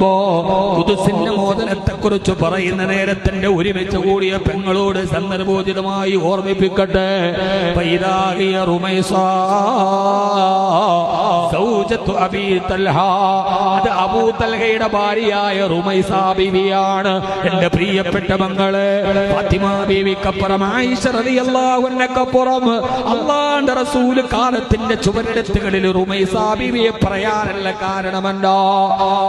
കുതിസിന്റെ മോദനത്തെ കുറിച്ച് പറയുന്ന നേരത്തിന്റെ ഒരുമിച്ച് കൂടിയ പെങ്ങളോട് സന്ദർഭോചിതമായി ഓർമ്മിപ്പിക്കട്ടെ. പൈരാകിയ റുമൈസ. അബീ തൽഹ. അത് അബൂ തൽഹയുടെ ഭാര്യയായ റുമൈസ ബിവിയാണ്. എന്റെ പ്രിയപ്പെട്ട മങ്ങളെ ഫാത്തിമ ബീവിക്കപ്പുറം ആയിഷ റളിയല്ലാഹു അൻഹക്കപ്പുറം അള്ളാന്റെ റസൂൽ കാലത്തിന്റെ ചുവരെടുത്തുകളിൽ റുമൈസ ബീവിയെ പറയാനല്ല കാരണമെന്താ?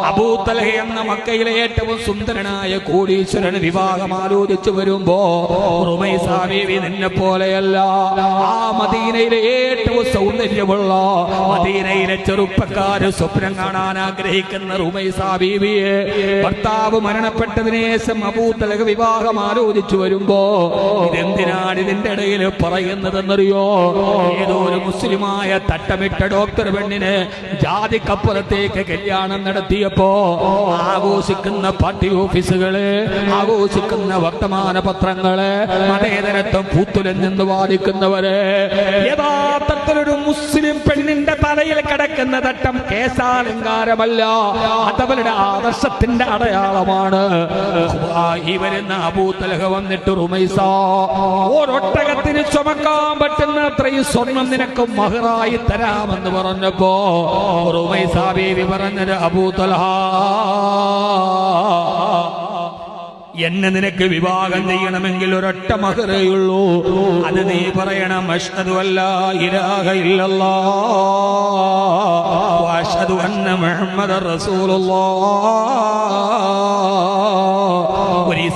അബൂ തൽഹ എന്ന മക്കയിലെ ഏറ്റവും സുന്ദരനായ കോടീശ്വരൻ വിവാഹം ആലോചിച്ചു വരുമ്പോ നിന്നെ പോലെയല്ല. ആ മദീനയിലെ ഏറ്റവും സൗന്ദര്യമുള്ള മദീനയിലെ ചെറുപ്പക്കാര് സ്വപ്നം കാണാൻ ആഗ്രഹിക്കുന്ന റുമൈസാ ബീവിയെ ഭർത്താവ് മരണപ്പെട്ടതിന് ശേഷം അബൂത്തലക വിവാഹം ആലോചിച്ചു വരുമ്പോ ഇതെന്തിനാണ് ഇതിന്റെ ഇടയിൽ പറയുന്നതെന്നറിയോ? ഏതോ ഒരു മുസ്ലിമായ തട്ടമിട്ട ഡോക്ടർ പെണ്ണിന് ജാതിക്കപ്പുറത്തേക്ക് കല്യാണം നടത്തിയപ്പോ ആഘോഷിക്കുന്ന പാർട്ടി ഓഫീസുകൾ ആഘോഷിക്കുന്ന വർത്തമാന പത്രങ്ങൾ മതേതരത്വം പൂത്തുലഞ്ഞെന്ന് വാദിക്കുന്നവര്. യഥാർത്ഥത്തിലൊരു മുസ്ലിം പെണ്ണിന്റെ തലയിൽ കിടക്കുന്ന തട്ടം കേസാലങ്കാരമല്ല. അതവരുടെ ആദർശത്തിന്റെ അടയാളമാണ്. ഈ വരുന്ന അബൂത്തലഹ വന്നിട്ട് റുമൈസ ഒരൊട്ടകത്തിന് ചുമക്കാൻ പറ്റുന്ന അത്രയും സ്വർണം നിനക്ക് മഹറായി തരാമെന്ന് പറഞ്ഞപ്പോ റുമൈസ ബേബി പറഞ്ഞത് അബൂത്തലഹ എന്നെ നിനക്ക് വിവാഹം ചെയ്യണമെങ്കിൽ ഒരൊറ്റ മഹറയുള്ളൂ അത് നീ പറയണം അഷ്ഹദു അല്ല ഇലാഹ ഇല്ലല്ലാ. അഷ്ഹദു അന്ന മുഹമ്മദ് റസൂലുള്ളാഹ് ഒരു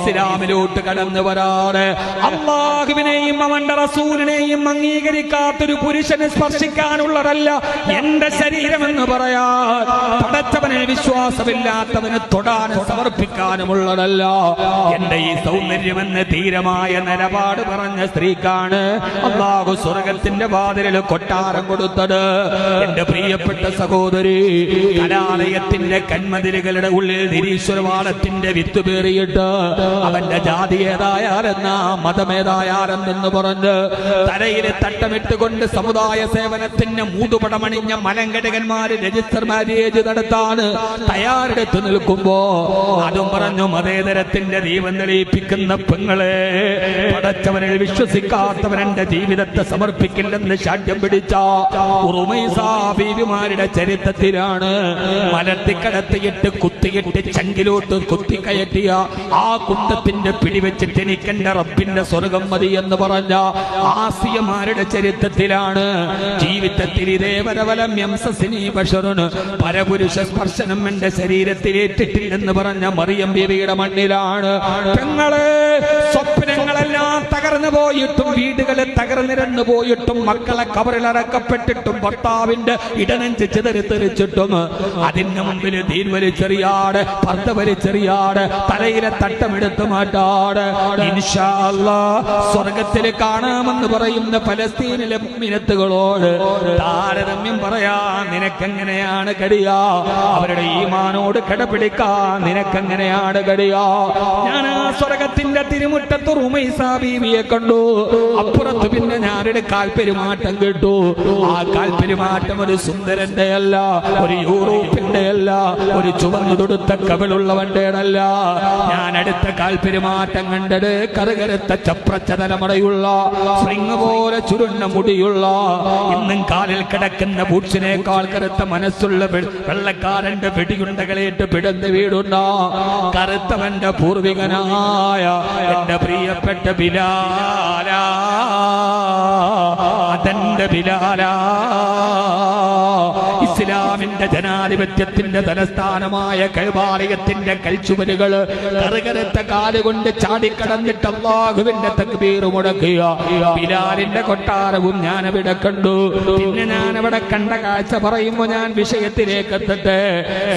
ഇസ്ലാമിലോട്ട് കടന്നു വരാറ്. അള്ളാഹുവിനെയും അവന്റെ റസൂലിനെയും അംഗീകരിക്കാത്തൊരു പുരുഷനെ സ്പർശിക്കാനുള്ളതല്ല എന്റെ ശരീരമെന്ന് പറയാൻ. പടച്ചവനെ വിശ്വാസമില്ലാത്തവന് തൊടാൻ സമർപ്പിക്കാനുമുള്ളതല്ല. എന്റെ ഈ സൗന്ദര്യമെന്ന് ധീരമായ നിലപാട് പറഞ്ഞ സ്ത്രീക്കാണ് അള്ളാഹു സ്വർഗത്തിന്റെ വാതിലിൽ കൊട്ടാരം കൊടുത്തത്. എന്റെ പ്രിയപ്പെട്ട സഹോദരി കലാലയത്തിന്റെ കന്മതിലുകളുടെ ഉള്ളിൽ നിരീശ്വരവാദത്തിന്റെ വിത്ത് പേറിയിട്ട് അവന്റെ ജാതി ഏതായാലെന്ന മതമേതായാലെന്ന് പറഞ്ഞ് തലയിൽ തട്ടമിട്ടുകൊണ്ട് സമുദായ സേവനത്തിന് മൂതുപടമണിഞ്ഞ മലങ്കടകന്മാര് രജിസ്റ്റർ മാരേജ് നടത്താൻ തയ്യാറെടുത്ത് നിൽക്കുമ്പോ അതും പറഞ്ഞു മതേതരത്തിന്റെ ദീപം തെളിയിപ്പിക്കുന്ന പെങ്ങളെ പടച്ചവനിൽ വിശ്വസിക്കാത്തവൻ എന്റെ ജീവിതത്തെ സമർപ്പിക്കില്ലെന്ന് ശാഠ്യം പിടിച്ച ഉറുമൈസാബീവിമാരുടെ ചരിത്രത്തിലാണ് മലത്തിക്കടത്തിയിട്ട് കുത്തിയിട്ട് ചങ്കിലോട്ട് കുത്തിക്കയറ്റിയ ആ കുന്തത്തിന്റെ പിടിവെച്ചിട്ട് എനിക്ക് എന്റെ റബ്ബിന്റെ സ്വർഗം മതി എന്ന് പറഞ്ഞ ആസിയമാരുടെ ചരിത്രത്തിലാണ്. ജീവിതത്തിൽ യംസസിനി ബഷറുന് പരപുരുഷ സ്പർശനം എന്റെ ശരീരത്തിൽ ഏറ്റിട്ടില്ലെന്ന് പറഞ്ഞ മറിയം ബേബിയുടെ മണ്ണിലാണ്. പെങ്ങളെ തകർന്നു പോയിട്ടും വീടുകളെ തകർന്നിരന്നു പോയിട്ടും മക്കളെ കബറിലടക്കപ്പെട്ടിട്ടും ഭർത്താവിന്റെ ഇടനഞ്ച് ചിതറി തെറിച്ചിട്ടും അതിന്റെ മുമ്പിൽ തീൻ വലിച്ചെറിയാട് പർദ്ദ വലിച്ചെറിയാട് തലയിലെ തട്ടമെടുത്ത് മാറ്റാട്. സ്വർഗത്തിൽ കാണാമെന്ന് പറയുന്ന ഫലസ്തീനിലെ മിനത്തുകളോട് താരതമ്യം പറയാ നിനക്കെങ്ങനെയാണ് കടിയാ? അവരുടെ ഈമാനോട് കിടപിടിക്കാൻ നിനക്കെങ്ങനെയാണ് കടിയാ? ഞാൻ ആ സ്വർഗത്തിന്റെ തിരുമുറ്റത്ത് റുമൈസാ ബീവിയെ കണ്ടു. അപ്പുറത്ത് പിന്നെ ഞാനൊരു കാൽപെരുമാറ്റം കേട്ടു. ആ കാൽപെരുമാറ്റം ഒരു സുന്ദരന്റെ അല്ല ഒരു യൂറോപ്പിന്റെ അല്ല ഒരു ചുവന്നു തൊടുത്ത കവിളുള്ളവന്റെ അല്ല ഞാൻ അടുത്ത കാൽപെരുമാറ്റം കണ്ടത് കറുകരുത്ത ചപ്രച്ച തലമുറയുള്ള സ്പ്രിങ് പോലെ ചുരുണ്ട മുടിയുള്ള ഇന്നും കാലിൽ കിടക്കുന്ന ബൂട്ട്സിനേക്കാൾ കറുത്ത മനസ്സുള്ള വെള്ളക്കാരന്റെ വെടിയുണ്ടകളേറ്റ് പിടന്ന് വീടുണ്ടോ കറുത്തവന്റെ പൂർവികനായ എന്റെ പ്രിയപ്പെട്ട ബിലാല തന്റെ ബിലാല ഇസ്ലാമിന്റെ ജനാധിപത്യത്തിന്റെ തലസ്ഥാനമായ കൈവാലയത്തിന്റെ കൽച്ചുവരുകൾ കറുകരത്തെ കാലുകൊണ്ട് ചാടിക്കടന്നിട്ട് അള്ളാഹുവിന്റെ തക്ബീർ മുടക്കുക. ബിലാലിന്റെ കൊട്ടാരവും ഞാൻ അവിടെ കണ്ടു. പിന്നെ ഞാൻ അവിടെ കണ്ട കാഴ്ച പറയുമ്പോ ഞാൻ വിഷയത്തിലേക്ക് എത്തട്ടെ.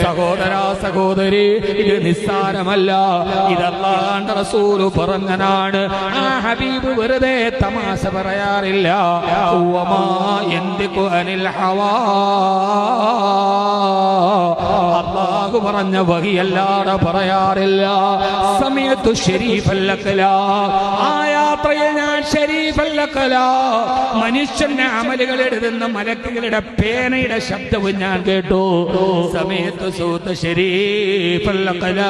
സഹോദര സഹോദരി ഇത് നിസ്സാരമല്ല. ഇതല്ലാണ്ട് റസൂൽ പറഞ്ഞനാണ്. ആ ഹബീബ് വെറുതെ തമാശ പറയാറില്ല. അനിൽ ഹവാ അള്ളാഹു പറഞ്ഞ വഹിയല്ലാതെ പറയാറില്ല. സമയത്തു ഷെരീഫല്ലക്കല ആ യാത്രയിൽ ഞാൻ ഷെരീഫല്ലക്കല മനുഷ്യന്റെ അമലുകൾ മലക്കുകളുടെ പേനയുടെ ശബ്ദവും ഞാൻ കേട്ടു. സമയത്ത് സൂത്ത് ഷരീഫല്ലക്കല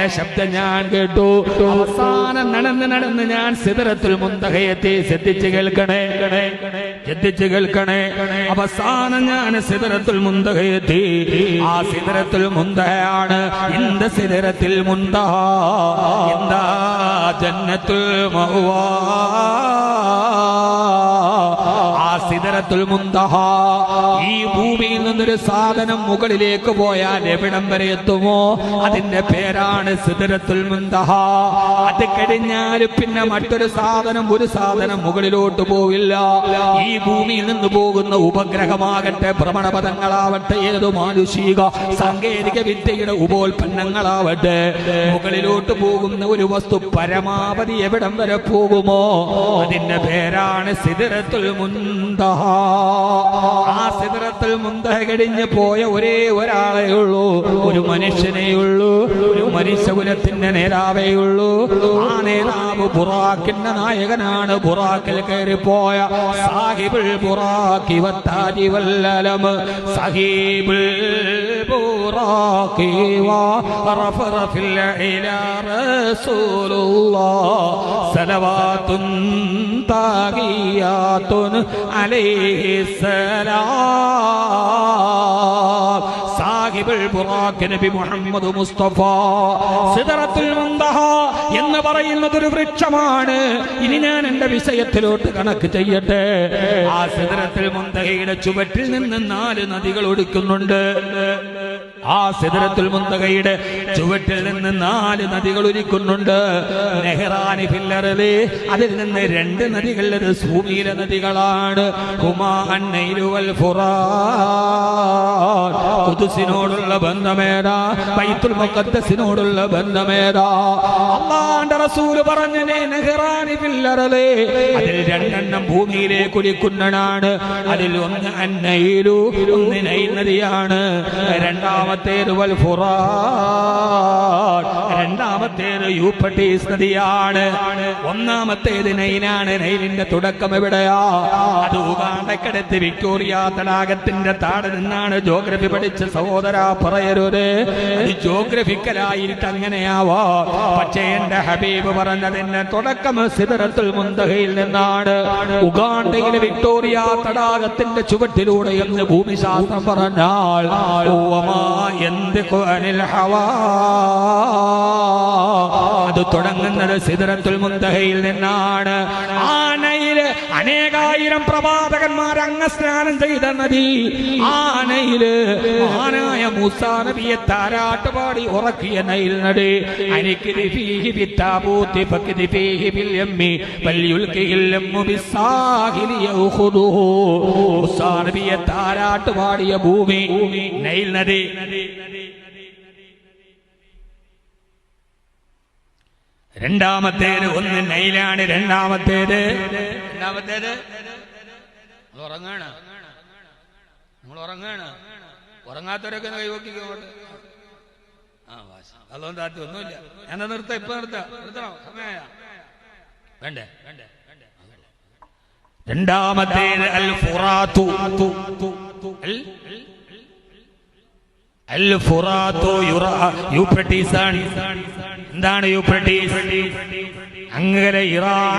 പേനകളുടെ ശബ്ദം ഞാൻ കേട്ടു. അവസാനം നടന്ന് നടന്ന് ഞാൻ സിതറത്തിൽ മുന്തകയെത്തി ശ്രദ്ധിച്ച് കേൾക്കണേ. ശ്രദ്ധിച്ച് കേൾക്കണേ. അവസാനം ഞാൻ സിതറത്തിൽ മുന്തകയെത്തി ആ സിതറത്തിൽ മുന്തയാണ് ഇന്ത സിതറത്തിൽ മുന്ത എന്താ ജന്നത്തുൽ മഹ്വാ സിദറത്തുൽ മുന്തഹ. ഈ ഭൂമിയിൽ നിന്നൊരു സാധനം മുകളിലേക്ക് പോയാൽ എവിടം വരെ എത്തുമോ? അതിന്റെ പേരാണ് സിദറത്തുൽ മുന്തഹ. അത് കഴിഞ്ഞാൽ പിന്നെ മറ്റൊരു സാധനം ഒരു സാധനം മുകളിലോട്ട് പോവില്ല. ഈ ഭൂമിയിൽ നിന്ന് പോകുന്ന ഉപഗ്രഹമാകട്ടെ ഭ്രമണപഥങ്ങളാവട്ടെ ഏത് മാനുഷിക സാങ്കേതിക വിദ്യയുടെ ഉപോൽപ്പന്നങ്ങളാവട്ടെ മുകളിലോട്ട് പോകുന്ന ഒരു വസ്തു പരമാവധി എവിടം വരെ പോകുമോ? അതിന്റെ പേരാണ് സിദറത്തുൽ ആ സിദറത്തുൽ മുന്തഹ കഴിഞ്ഞ് പോയ ഒരേ ഒരാളേ ഉള്ളൂ. ഒരു മനുഷ്യനേ ഉള്ളൂ. ഒരു മനുഷ്യകുലത്തിന്റെ നേതാവേ ഉള്ളൂ. ആ നേതാവ് ബുറാക്കിന്റെ നായകനാണ്. ബുറാക്കിൽ പോയ സാഹിബിൾ ബുറാക്കി വത്താരി വല്ലലം. സാഹിബുൽ ബുറാക്കി വറഫറഫിൽ ഇലാ റസൂലുള്ളാഹ് സലവാത്തുൻ താഗിയാത്തുൻ അലൈഹിസ്സലാം. സലാം സാഹിബുൽ നബി മുഹമ്മദ് മുസ്തഫ. സിദറത്തുൽ മുന്തഹ എന്ന് പറയുന്നത് ഒരു വൃക്ഷമാണ്. ഇനി ഞാൻ എന്റെ വിഷയത്തിലോട്ട് കണക്ക് ചെയ്യട്ടെ. ആ സിദറത്തുൽ മുന്തഹയുടെ ചുവട്ടിൽ നിന്ന് നാല് നദികൾ ഒടുക്കുന്നുണ്ട് ആ സിദറത്തുൽ മുന്തകയുടെ ചുവട്ടിൽ നിന്ന് നാല് നദികൾ ഒരുക്കുന്നുണ്ട് നെഹ്റാനി ഫില്ലറിലെ അതിൽ നിന്ന് രണ്ട് നദികൾ അത് ഭൂമിയിലെ നദികളാണ്. കുതുസിനോടുള്ള ബന്ധമേതാ? ബൈത്തുൽ മുഖദ്ദസിനോടുള്ള ബന്ധമേതാ? അള്ളാന്റെ റസൂൽ പറഞ്ഞനെ നെഹ്റാനി ഫില്ലറൽ അതിൽ രണ്ടെണ്ണം ഭൂമിയിലേക്ക് ഒലിക്കുന്നതാണ് അതിൽ ഒന്ന് അന്നയിലു ഒന്ന് നൈൽ നദിയാണ്. രണ്ടാമത്തേത് വൽ ഫുറാൻ രണ്ടാമത്തേത് യൂപ്പട്ടീസ് നദിയാണ്. ഒന്നാമത്തേത് നൈനാണ്. നൈലിന്റെ തുടക്കം എവിടെയാ? അത് ഉഗാണ്ടക്കടുത്ത് വിക്ടോറിയ തടാകത്തിന്റെ താട് നിന്നാണ് ജോഗ്രഫി പഠിച്ച സഹോദര പറയരുത്. ജോഗ്രഫിക്കലായിട്ട് അങ്ങനെയാവാ. പക്ഷേ എന്റെ ഹബീബ് പറഞ്ഞതിന്റെ തുടക്കം സിദറത്തുൽ മുന്തഹയിൽ നിന്നാണ്. ഉഗാണ്ടയിലെ വിക്ടോറിയ തടാകത്തിന്റെ ചുവട്ടിലൂടെ എന്ന് ഭൂമിശാസ്ത്രം പറഞ്ഞാൽ ഓവമാ എന്ത് അനിൽ ഹവാ അത് തുടങ്ങുന്നത് സിദറത്തുൽ മുന്തഹയിൽ നിന്നാണ്. ആനയിൽ അനേകായിരം പ്രവാചകന്മാർ അംഗസ്നാനം ചെയ്ത നദി ആനയിൽ ആനായ മൂസാ നബിയെ താരാട്ടുപാടി ഉറക്കിയ നയിൽ നടി. അനിക്കിതി ഫീഹി ബിത്താബൂത്തി ഫക്കിതി ഫീഹി ബിൽ യമ്മി വൽയുൽകിഹിൽ യമ്മു ബിസ്സാഹിലി യഖുദുഹു മൂസാ നബിയെ താരാട്ടുപാടിയ ഭൂമി നൈൽ നദി. രണ്ടാമത്തേത് ഒന്ന് നൈലാണ് രണ്ടാമത്തേത് രണ്ടാമത്തേത്? നിങ്ങൾ ഉറങ്ങാണ്. നിങ്ങൾ ഉറങ്ങാണ്. ഉറങ്ങാത്തവരൊക്കെ ഒന്ന് കൈവക്കിക്കോട്ടെ ആ വാശ. അതൊന്നും താത്തി ഒന്നുമില്ല. എന്നാ നിർത്ത ഇപ്പൊ നിർത്ത. നിർത്തണോ? സമയ വേണ്ടേ? വേണ്ടേ. രണ്ടാമത്തേത് അൽ ഫുറാത്തു അൽ അൽ ഫുറാത്തു ആണ് എന്താണ് യൂപ്രട്ടീസ്? അങ്ങനെ ഇറാൻ